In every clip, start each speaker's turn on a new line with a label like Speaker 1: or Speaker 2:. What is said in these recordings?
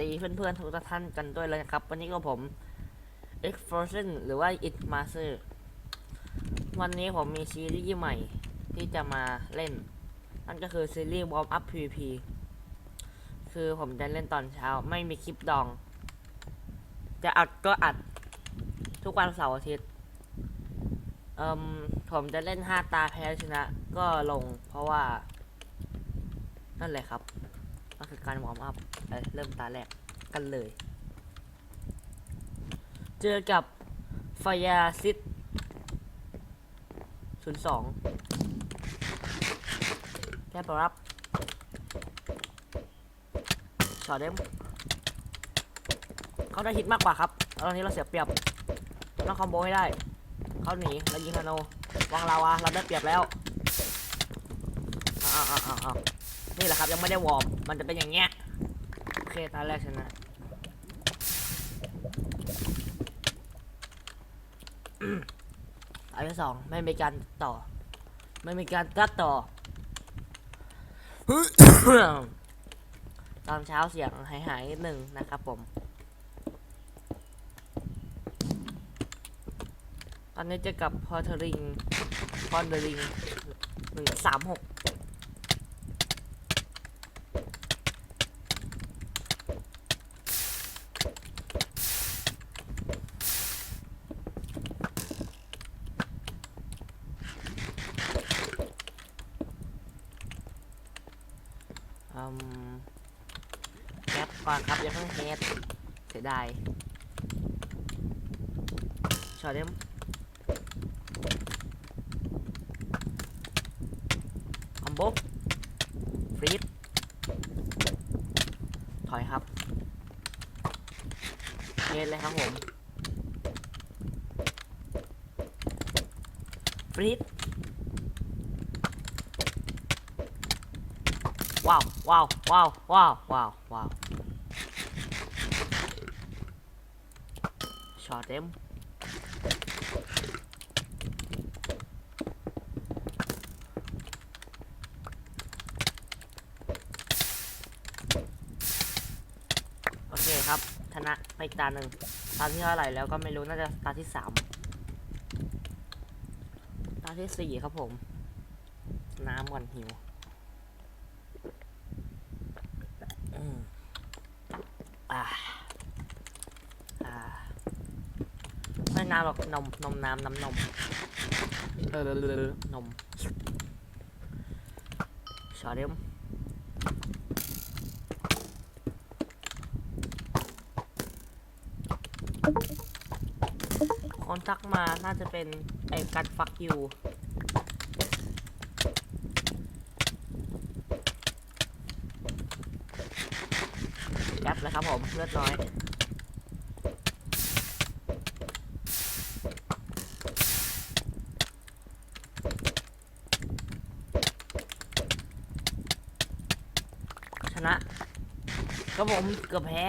Speaker 1: ดีเพื่อนๆทุกท่านกันด้วยเลยครับ วันนี้ก็ผม Explosion หรือว่า It Master วันนี้ผมมีซีรีส์ใหม่ที่จะมาเล่น นั่นก็คือซีรีส์ Warm Up PVP คือผมจะเล่นตอนเช้าไม่มีคลิปดอง จะอัดก็อัดทุกวันเสาร์อาทิตย์เอ่มผมจะเล่น 5 ตาแพ้ชนะก็ลงเพราะว่า นั่นแหละครับ ก็คือการวอร์มอัพไปเริ่มตาแรกกันเลย เจอกับฟยาซิดศูนย์สองแค่ปรับช็อตเด้มเขาได้ฮิตมากกว่าครับตอนนี้เราเสียเปรียบต้องคอมโบให้ได้ เขาหนีแล้วยิงธนูวางลาวาเราได้เปรียบแล้วอ้าวอ้าวอ้าวอ้าว นี่แหละครับยังไม่ได้วอร์มมันจะเป็นอย่างเงี้ยโอเคตาแรกชนะอันที่สองไม่มีการต่อ ไม่มีการตัดต่อ ตอนเช้าเสียงหายหายๆนิดหนึ่งนะครับผม ตอนนี้เจะกับพอเทริงพอนเดริงหนึ่งสามหก แคปก่อนครับย่าเพิ่งเฮดเสียดายช็อตเดมคอมโบฟรีดถอยครับเล่นเลยครับผมฟรีด ว้าวว้าวว้าวว้าวว้าวว้าวช็อตเต็มโอเคครับชนะไปอีกตาหนึ่งตาที่เท่าไหร่แล้วก็ไม่รู้น่าจะตาที่สามตาที่สี่ครับผม น้ำก่อนหิวอืมอ่าอ่าไม่ น้ำหรอกนมนมน้ำน้ำนมเออนมชอเดมคนทักมาน่าจะเป็นไอ้กัดฟักยูแก๊ปเลยครับผมเลือดน้อย นะ ก็ผมเกือบแพ้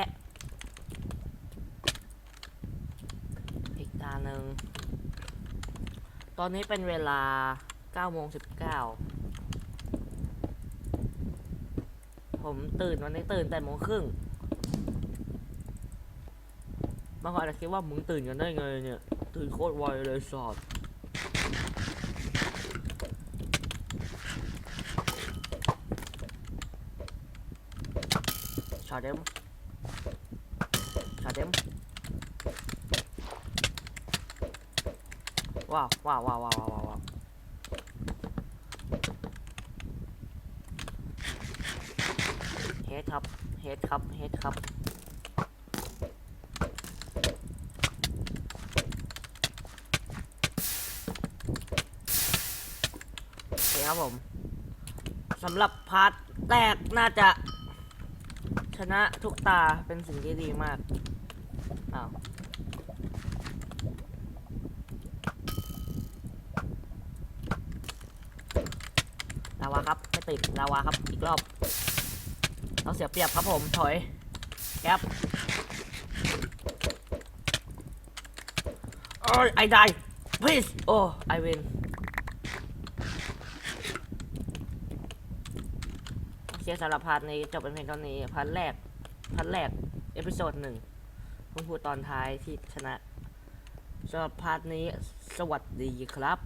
Speaker 1: อีกตาหนึ่งตอนนี้เป็นเวลา9โมง19 ผมตื่นวันนี้ตื่นแต่โมงครึ่งบางคนอาจจะคิดว่ามึงตื่นกันได้ไงเนี่ย ตื่นโคตรไวเลยสอด ช็อตเดิมช็อตเดิมว้าวว้าวว้าวว้าวว้าวว้าวเฮดครับเฮดครับเฮดครับโอเคครับผมสำหรับพาร์ทแรกน่าจะ ชนะทุกตาเป็นสิ่งที่ดีมากอ้าวลาวาครับ ไม่ติดลาวาครับ อีกรอบ เราเสียเปรียบครับผมถอยแก๊ปโอ้ย I die please โอ้ I win โอ เคสำหรับพาร์ทนี้จบเป็นเพียงเท่านี้พาร์ทแรกพาร์ทแรกเอพิโซดหนึ่งผมพูดตอนท้ายที่ชนะสำหรับพาร์ทนี้สวัสดีครับ